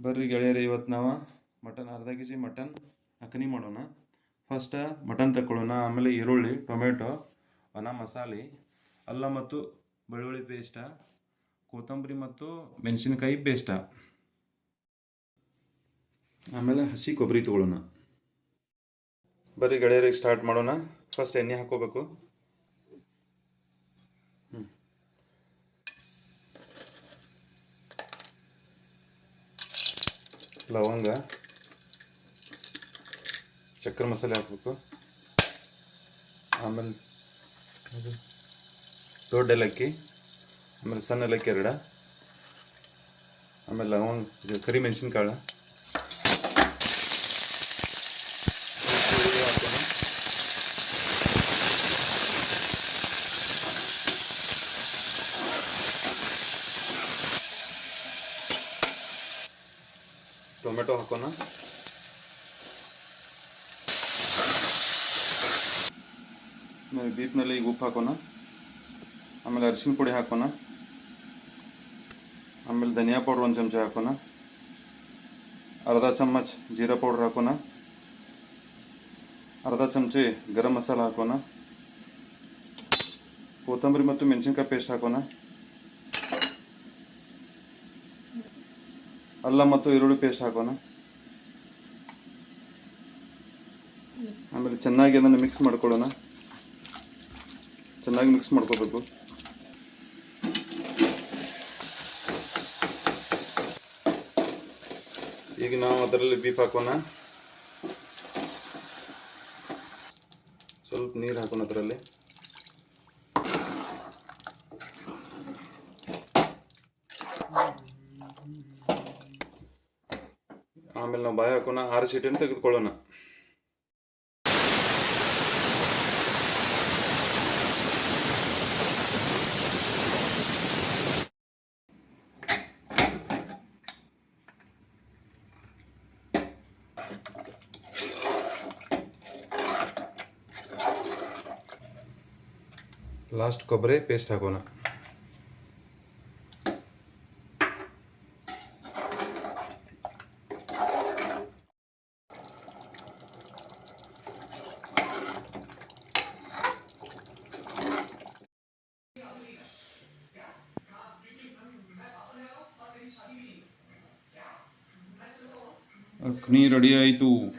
ಬರ್ರಿ ಗೆಳೆಯರಿ ಇವತ್ತು ನಾವು ಮಟನ್, ಅರ್ಧ ಕೆ ಜಿ ಮಟನ್ ಅಕ್ಕನಿ ಮಾಡೋಣ. ಫಸ್ಟ ಮಟನ್ ತಗೊಳ್ಳೋಣ ಆಮೇಲೆ ಈರುಳ್ಳಿ, ಟೊಮೆಟೊ ಒಣ ಮಸಾಲೆ, ಅಲ್ಲ ಮತ್ತು ಬೆಳ್ಳುಳ್ಳಿ ಪೇಸ್ಟ ಕೊತ್ತಂಬರಿ ಮತ್ತು ಮೆಣಸಿನಕಾಯಿ ಪೇಸ್ಟ ಆಮೇಲೆ ಹಸಿ ಕೊಬ್ಬರಿ ತಗೊಳ್ಳೋಣ. ಬರ್ರಿ ಗೆಳೆಯರಿಗೆ ಸ್ಟಾರ್ಟ್ ಮಾಡೋಣ. ಫಸ್ಟ್ ಎಣ್ಣೆ ಹಾಕೋಬೇಕು. ಲವಂಗ ಚಕ್ರ ಮಸಾಲೆ ಹಾಕಬೇಕು. ಆಮೇಲೆ ದೊಡ್ಡ ಏಲಕ್ಕಿ, ಆಮೇಲೆ ಸಣ್ಣ ಏಲಕ್ಕಿ ಎರಡ. ಆಮೇಲೆ ಲವಂಗ ಕರಿ ಮೆಣಸಿನ್ಕಾಳು ಟೊಮೆಟೊ ಹಾಕೋಣ ಆಮೇಲೆ ಬೀಫ್ನಲ್ಲಿ ಈಗ ಉಪ್ಪು ಹಾಕೋಣ ಆಮೇಲೆ ಅರಿಶಿನ ಪುಡಿ ಹಾಕೋಣ ಆಮೇಲೆ ಧನಿಯಾ ಪೌಡ್ರ್ ಒಂದು ಚಮಚ ಹಾಕೋಣ ಅರ್ಧ ಚಮಚ ಜೀರಾ ಪೌಡ್ರ್ ಹಾಕೋಣ ಅರ್ಧ ಚಮಚಿ ಗರಂ ಮಸಾಲ ಹಾಕೋಣ ಕೊತ್ತಂಬರಿ ಮತ್ತು ಮೆಣಸಿನ್ಕಾಯಿ ಪೇಸ್ಟ್ ಹಾಕೋಣ ಅಲ್ಲ ಮತ್ತು ಈರುಳ್ಳಿ ಪೇಸ್ಟ್ ಹಾಕೋಣ. ಆಮೇಲೆ ಚೆನ್ನಾಗಿ ಅದನ್ನು ಮಿಕ್ಸ್ ಮಾಡ್ಕೊಳ್ಳೋಣ. ಚೆನ್ನಾಗಿ ಮಿಕ್ಸ್ ಮಾಡ್ಕೋಬೇಕು. ಈಗ ನಾವು ಅದರಲ್ಲಿ ಬೀಪ್ ಹಾಕೋಣ. ಸ್ವಲ್ಪ ನೀರು ಹಾಕೋಣ ಅದರಲ್ಲಿ. ಆಮೇಲೆ ನಾವು ಬಾಯಿ ಹಾಕೋಣ ಆರು ಸೀಟನ್ನು ತೆಗೆದುಕೊಳ್ಳೋಣ. ಲಾಸ್ಟ್ ಕೊಬ್ಬರಿ ಪೇಸ್ಟ್ ಹಾಕೋಣ. અખની રડિયાઈ તું